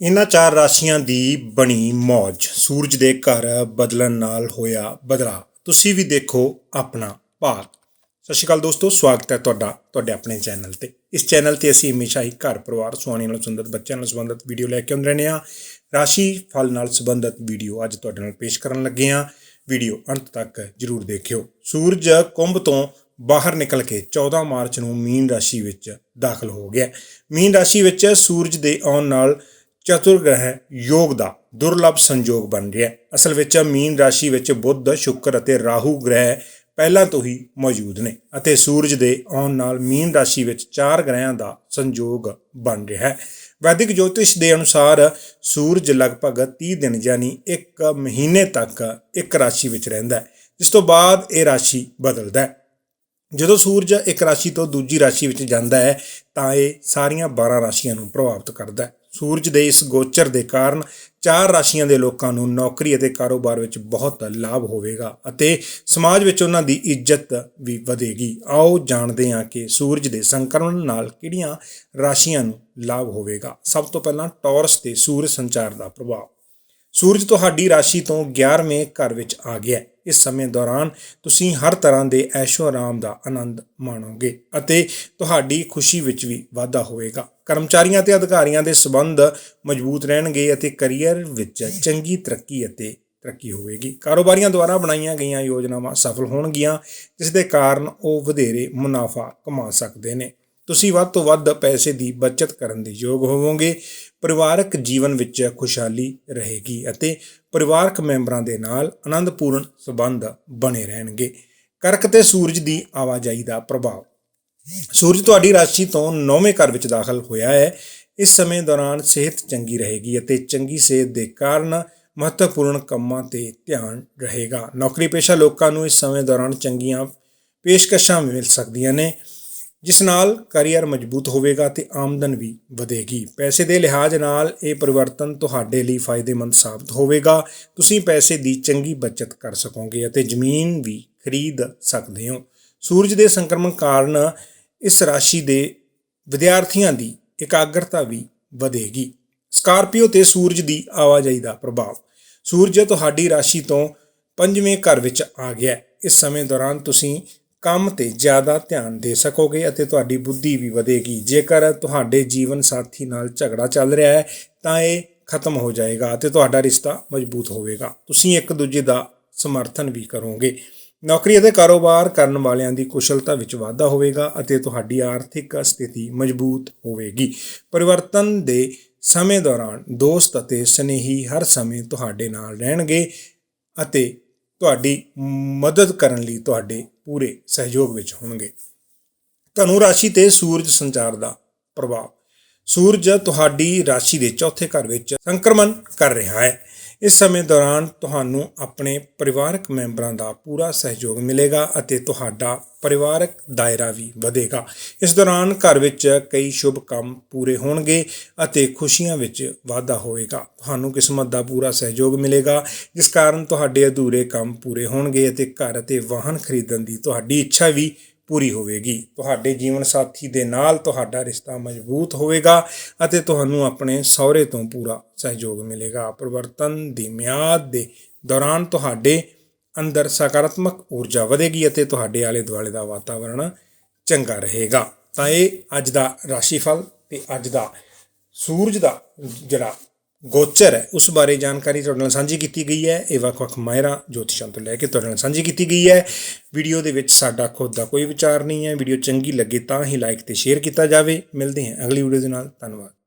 ਇਹਨਾਂ ਚਾਰ ਰਾਸ਼ੀਆਂ ਦੀ ਬਣੀ ਮੌਜ ਸੂਰਜ ਦੇ ਘਰ ਬਦਲਣ ਨਾਲ ਹੋਇਆ ਬਦਲਾ ਤੁਸੀਂ ਵੀ ਦੇਖੋ ਆਪਣਾ ਭਾਗ। ਸਤਿ ਸ਼੍ਰੀ ਅਕਾਲ ਦੋਸਤੋ, ਸਵਾਗਤ ਹੈ ਤੁਹਾਡਾ, ਤੁਹਾਡੇ ਆਪਣੇ ਚੈਨਲ ਤੇ। ਇਸ ਚੈਨਲ ਤੇ ਅਸੀਂ ਹਮੇਸ਼ਾ ਹੀ ਘਰ ਪਰਿਵਾਰ ਸੁਹਾਣੀ ਨਾਲ ਸੰਬੰਧਿਤ, ਬੱਚਿਆਂ ਨਾਲ ਸੰਬੰਧਿਤ ਵੀਡੀਓ ਲੈ ਕੇ ਆਉਂਦੇ ਰਹਿੰਦੇ ਹਾਂ। ਰਾਸ਼ੀ ਫਲ ਨਾਲ ਸੰਬੰਧਿਤ ਵੀਡੀਓ ਅੱਜ ਤੁਹਾਡੇ ਨਾਲ ਪੇਸ਼ ਕਰਨ ਲੱਗੇ ਹਾਂ। ਵੀਡੀਓ ਅੰਤ ਤੱਕ ਜਰੂਰ ਦੇਖਿਓ। ਸੂਰਜ ਕੁੰਭ ਤੋਂ ਬਾਹਰ ਨਿਕਲ ਕੇ 14 ਮਾਰਚ ਨੂੰ ਮੀਨ ਰਾਸ਼ੀ ਵਿੱਚ ਦਾਖਲ ਹੋ ਗਿਆ। ਮੀਨ ਰਾਸ਼ੀ ਵਿੱਚ ਸੂਰਜ ਦੇ ਆਉਣ ਨਾਲ ਚਤੁਰਗ੍ਰਹਿ ਯੋਗ ਦਾ ਦੁਰਲਭ ਸੰਯੋਗ ਬਣ ਰਿਹਾ ਹੈ। ਅਸਲ ਵਿੱਚ ਮੀਨ ਰਾਸ਼ੀ ਵਿੱਚ ਬੁੱਧ, ਸ਼ੁੱਕਰ ਅਤੇ ਰਾਹੂ ਗ੍ਰਹਿ ਪਹਿਲਾਂ ਤੋਂ ਹੀ ਮੌਜੂਦ ਨੇ ਅਤੇ ਸੂਰਜ ਦੇ ਆਉਣ ਨਾਲ ਮੀਨ ਰਾਸ਼ੀ ਵਿੱਚ ਚਾਰ ਗ੍ਰਹਿਆਂ ਦਾ ਸੰਯੋਗ ਬਣ ਰਿਹਾ ਹੈ। ਵੈਦਿਕ ਜੋਤਿਸ਼ ਦੇ ਅਨੁਸਾਰ ਸੂਰਜ ਲਗਭਗ 30 ਦਿਨ ਯਾਨੀ 1 ਮਹੀਨੇ ਤੱਕ ਇੱਕ ਰਾਸ਼ੀ ਵਿੱਚ ਰਹਿੰਦਾ ਹੈ, ਜਿਸ ਤੋਂ ਬਾਅਦ ਇਹ ਰਾਸ਼ੀ ਬਦਲਦਾ ਹੈ। ਜਦੋਂ ਸੂਰਜ ਇੱਕ ਰਾਸ਼ੀ ਤੋਂ ਦੂਜੀ ਰਾਸ਼ੀ ਵਿੱਚ ਜਾਂਦਾ ਹੈ, ਤਾਂ ਇਹ ਸਾਰੀਆਂ 12 ਰਾਸ਼ੀਆਂ ਨੂੰ ਪ੍ਰਭਾਵਿਤ ਕਰਦਾ ਹੈ। ਸੂਰਜ ਦੇ ਇਸ ਗੋਚਰ ਦੇ ਕਾਰਨ ਚਾਰ ਰਾਸ਼ੀਆਂ ਦੇ ਲੋਕਾਂ ਨੂੰ ਨੌਕਰੀ ਅਤੇ ਕਾਰੋਬਾਰ ਵਿੱਚ ਬਹੁਤ ਲਾਭ ਹੋਵੇਗਾ ਅਤੇ ਸਮਾਜ ਵਿੱਚ ਉਹਨਾਂ ਦੀ ਇੱਜ਼ਤ ਵੀ ਵਧੇਗੀ। ਆਓ ਜਾਣਦੇ ਹਾਂ ਕਿ ਸੂਰਜ ਦੇ ਸੰਕਰਮਣ ਨਾਲ ਕਿਹੜੀਆਂ ਰਾਸ਼ੀਆਂ ਨੂੰ ਲਾਭ ਹੋਵੇਗਾ। ਸਭ ਤੋਂ ਪਹਿਲਾਂ ਟੌਰਸ ਤੇ ਸੂਰਜ ਸੰਚਾਰ ਦਾ ਪ੍ਰਭਾਵ। ਸੂਰਜ ਤੁਹਾਡੀ ਰਾਸ਼ੀ ਤੋਂ 11ਵੇਂ ਘਰ ਵਿੱਚ ਆ ਗਿਆ ਇਸ ਸਮੇਂ ਦੌਰਾਨ ਤੁਸੀਂ ਹਰ ਤਰ੍ਹਾਂ ਦੇ ਐਸ਼ੋ ਆਰਾਮ ਦਾ ਆਨੰਦ ਮਾਣੋਗੇ ਅਤੇ ਤੁਹਾਡੀ ਖੁਸ਼ੀ ਵਿੱਚ ਵੀ ਵਾਧਾ ਹੋਵੇਗਾ। ਕਰਮਚਾਰੀਆਂ ਤੇ ਅਧਿਕਾਰੀਆਂ ਦੇ ਸਬੰਧ ਮਜ਼ਬੂਤ ਰਹਿਣਗੇ ਅਤੇ ਕੈਰੀਅਰ ਵਿੱਚ ਚੰਗੀ ਤਰੱਕੀ ਅਤੇ ਤਰੱਕੀ ਹੋਵੇਗੀ। ਕਾਰੋਬਾਰੀਆਂ ਦੁਆਰਾ ਬਣਾਈਆਂ ਗਈਆਂ ਯੋਜਨਾਵਾਂ ਸਫਲ ਹੋਣਗੀਆਂ, ਜਿਸ ਦੇ ਕਾਰਨ ਉਹ ਵਧੇਰੇ ਮੁਨਾਫਾ ਕਮਾ ਸਕਦੇ ਨੇ। ਤੁਸੀਂ ਵੱਧ ਤੋਂ ਵੱਧ ਪੈਸੇ ਦੀ ਬਚਤ ਕਰਨ ਦੇ ਯੋਗ ਹੋਵੋਗੇ, ਪਰਿਵਾਰਕ ਜੀਵਨ ਵਿੱਚ ਖੁਸ਼ਹਾਲੀ ਰਹੇਗੀ ਅਤੇ ਪਰਿਵਾਰਕ ਮੈਂਬਰਾਂ ਦੇ ਨਾਲ ਆਨੰਦਪੂਰਨ ਸਬੰਧ ਬਣੇ ਰਹਿਣਗੇ। ਕਰਕ ਤੇ ਸੂਰਜ ਦੀ ਆਵਾਜਾਈ ਦਾ ਪ੍ਰਭਾਵ। ਸੂਰਜ ਤੁਹਾਡੀ ਰਾਸ਼ੀ ਤੋਂ 9ਵੇਂ ਘਰ ਵਿੱਚ ਦਾਖਲ ਹੋਇਆ ਹੈ। ਇਸ ਸਮੇਂ ਦੌਰਾਨ ਸਿਹਤ ਚੰਗੀ ਰਹੇਗੀ ਅਤੇ ਚੰਗੀ ਸਿਹਤ ਦੇ ਕਾਰਨ ਮਹੱਤਵਪੂਰਨ ਕੰਮਾਂ ਤੇ ਧਿਆਨ ਰਹੇਗਾ। ਨੌਕਰੀ ਪੇਸ਼ਾ ਲੋਕਾਂ ਨੂੰ ਇਸ ਸਮੇਂ ਦੌਰਾਨ ਚੰਗੀਆਂ ਪੇਸ਼ਕਸ਼ਾਂ ਮਿਲ ਸਕਦੀਆਂ ਨੇ। ਜਿਸ ਨਾਲ ਕੈਰੀਅਰ ਮਜ਼ਬੂਤ ਹੋਵੇਗਾ ਤੇ ਆਮਦਨ ਵੀ ਵਧੇਗੀ। ਪੈਸੇ ਦੇ ਲਿਹਾਜ਼ ਨਾਲ ਇਹ ਪਰਿਵਰਤਨ ਤੁਹਾਡੇ ਲਈ ਫਾਇਦੇਮੰਦ ਸਾਬਤ ਹੋਵੇਗਾ। ਤੁਸੀਂ ਪੈਸੇ ਦੀ ਚੰਗੀ ਬਚਤ ਕਰ ਸਕੋਗੇ ਅਤੇ ਜ਼ਮੀਨ ਵੀ ਖਰੀਦ ਸਕਦੇ ਹੋ। ਸੂਰਜ ਦੇ ਸੰਕਰਮਣ ਕਾਰਨ ਇਸ ਰਾਸ਼ੀ ਦੇ ਵਿਦਿਆਰਥੀਆਂ ਦੀ ਇਕਾਗਰਤਾ ਵੀ ਵਧੇਗੀ। ਸਕਾਰਪੀਓ ਤੇ ਸੂਰਜ ਦੀ ਆਵਾਜਾਈ ਦਾ ਪ੍ਰਭਾਵ। ਸੂਰਜ ਤੁਹਾਡੀ ਰਾਸ਼ੀ ਤੋਂ ਪੰਜਵੇਂ ਘਰ ਵਿੱਚ ਆ ਗਿਆ। ਇਸ ਸਮੇਂ ਦੌਰਾਨ ਤੁਸੀਂ ਕੰਮ ਤੇ ਜ਼ਿਆਦਾ ਧਿਆਨ ਦੇ ਸਕੋਗੇ ਅਤੇ ਤੁਹਾਡੀ ਬੁੱਧੀ ਵੀ ਵਧੇਗੀ। ਜੇਕਰ ਤੁਹਾਡੇ ਜੀਵਨ ਸਾਥੀ ਨਾਲ ਝਗੜਾ ਚੱਲ ਰਿਹਾ ਹੈ, ਤਾਂ ਇਹ ਖਤਮ ਹੋ ਜਾਏਗਾ ਅਤੇ ਤੁਹਾਡਾ ਰਿਸ਼ਤਾ ਮਜ਼ਬੂਤ ਹੋਵੇਗਾ। ਤੁਸੀਂ ਇੱਕ ਦੂਜੇ ਦਾ ਸਮਰਥਨ ਵੀ ਕਰੋਗੇ। ਨੌਕਰੀ ਅਤੇ ਕਾਰੋਬਾਰ ਕਰਨ ਵਾਲਿਆਂ ਦੀ ਕੁਸ਼ਲਤਾ ਵਿੱਚ ਵਾਧਾ ਹੋਵੇਗਾ ਅਤੇ ਤੁਹਾਡੀ ਆਰਥਿਕ ਸਥਿਤੀ ਮਜ਼ਬੂਤ ਹੋਵੇਗੀ। ਪਰਿਵਰਤਨ ਦੇ ਸਮੇਂ ਦੌਰਾਨ ਦੋਸਤ ਅਤੇ ਸਨੇਹੀ ਹਰ ਸਮੇਂ ਤੁਹਾਡੇ ਨਾਲ ਰਹਿਣਗੇ ਅਤੇ ਤੁਹਾਡੀ ਮਦਦ ਕਰਨ ਲਈ ਤੁਹਾਡੇ ਪੂਰੇ ਸਹਿਯੋਗ ਵਿੱਚ ਹੋਣਗੇ। ਧਨੂ ਰਾਸ਼ੀ ਤੇ ਸੂਰਜ ਸੰਚਾਰ ਦਾ ਪ੍ਰਭਾਵ। ਸੂਰਜ ਤੁਹਾਡੀ ਰਾਸ਼ੀ ਦੇ ਚੌਥੇ ਘਰ ਵਿੱਚ ਸੰਕਰਮਣ ਕਰ ਰਿਹਾ ਹੈ। ਇਸ ਸਮੇਂ ਦੌਰਾਨ ਤੁਹਾਨੂੰ ਆਪਣੇ ਪਰਿਵਾਰਕ ਮੈਂਬਰਾਂ ਦਾ ਪੂਰਾ ਸਹਿਯੋਗ ਮਿਲੇਗਾ ਅਤੇ ਤੁਹਾਡਾ ਪਰਿਵਾਰਕ ਦਾਇਰਾ ਵੀ ਵਧੇਗਾ। ਇਸ ਦੌਰਾਨ ਘਰ ਵਿੱਚ ਕਈ ਸ਼ੁਭ ਕੰਮ ਪੂਰੇ ਹੋਣਗੇ ਅਤੇ ਖੁਸ਼ੀਆਂ ਵਿੱਚ ਵਾਧਾ ਹੋਵੇਗਾ ਤੁਹਾਨੂੰ ਕਿਸਮਤ ਦਾ ਪੂਰਾ ਸਹਿਯੋਗ ਮਿਲੇਗਾ, ਜਿਸ ਕਾਰਨ ਤੁਹਾਡੇ ਅਧੂਰੇ ਕੰਮ ਪੂਰੇ ਹੋਣਗੇ ਅਤੇ ਘਰ ਅਤੇ ਵਾਹਨ ਖਰੀਦਣ ਦੀ ਤੁਹਾਡੀ ਇੱਛਾ ਵੀ ਪੂਰੀ ਹੋਵੇਗੀ। ਤੁਹਾਡੇ ਜੀਵਨ ਸਾਥੀ ਦੇ ਨਾਲ ਤੁਹਾਡਾ ਰਿਸ਼ਤਾ ਮਜ਼ਬੂਤ ਹੋਵੇਗਾ ਅਤੇ ਤੁਹਾਨੂੰ ਆਪਣੇ ਸਹੁਰੇ ਤੋਂ ਪੂਰਾ ਸਹਿਯੋਗ ਮਿਲੇਗਾ। ਪਰਿਵਰਤਨ ਦੀ ਮਿਆਦ ਦੇ ਦੌਰਾਨ ਤੁਹਾਡੇ ਅੰਦਰ ਸਕਾਰਾਤਮਕ ਊਰਜਾ ਵਧੇਗੀ ਅਤੇ ਤੁਹਾਡੇ ਆਲੇ ਦੁਆਲੇ ਦਾ ਵਾਤਾਵਰਣ ਚੰਗਾ ਰਹੇਗਾ। ਤਾਂ ਇਹ ਅੱਜ ਦਾ ਰਾਸ਼ੀਫਲ ਤੇ ਅੱਜ ਦਾ ਸੂਰਜ ਦਾ ਜਿਹੜਾ ਗੋਚਰ ਹੈ। ਉਸ ਬਾਰੇ ਜਾਣਕਾਰੀ ਤੁਹਾਡੇ ਨਾਲ ਸਾਂਝੀ ਕੀਤੀ ਗਈ ਹੈ। ਇਹ ਵੱਖ-ਵੱਖ ਮਾਹਿਰਾਂ ਜੋਤਿਸ਼ਾਂ ਤੋਂ ਲੈ ਕੇ ਤੁਹਾਡੇ ਨਾਲ ਸਾਂਝੀ ਕੀਤੀ ਗਈ ਹੈ। ਵੀਡੀਓ ਦੇ ਵਿੱਚ ਸਾਡਾ ਖੁਦ ਦਾ ਕੋਈ ਵਿਚਾਰ ਨਹੀਂ ਹੈ। ਵੀਡੀਓ ਚੰਗੀ ਲੱਗੇ ਤਾਂ ਹੀ ਲਾਈਕ ਤੇ ਸ਼ੇਅਰ ਕੀਤਾ ਜਾਵੇ। ਮਿਲਦੇ ਹਾਂ ਅਗਲੀ ਵੀਡੀਓ ਦੇ ਨਾਲ। ਧੰਨਵਾਦ।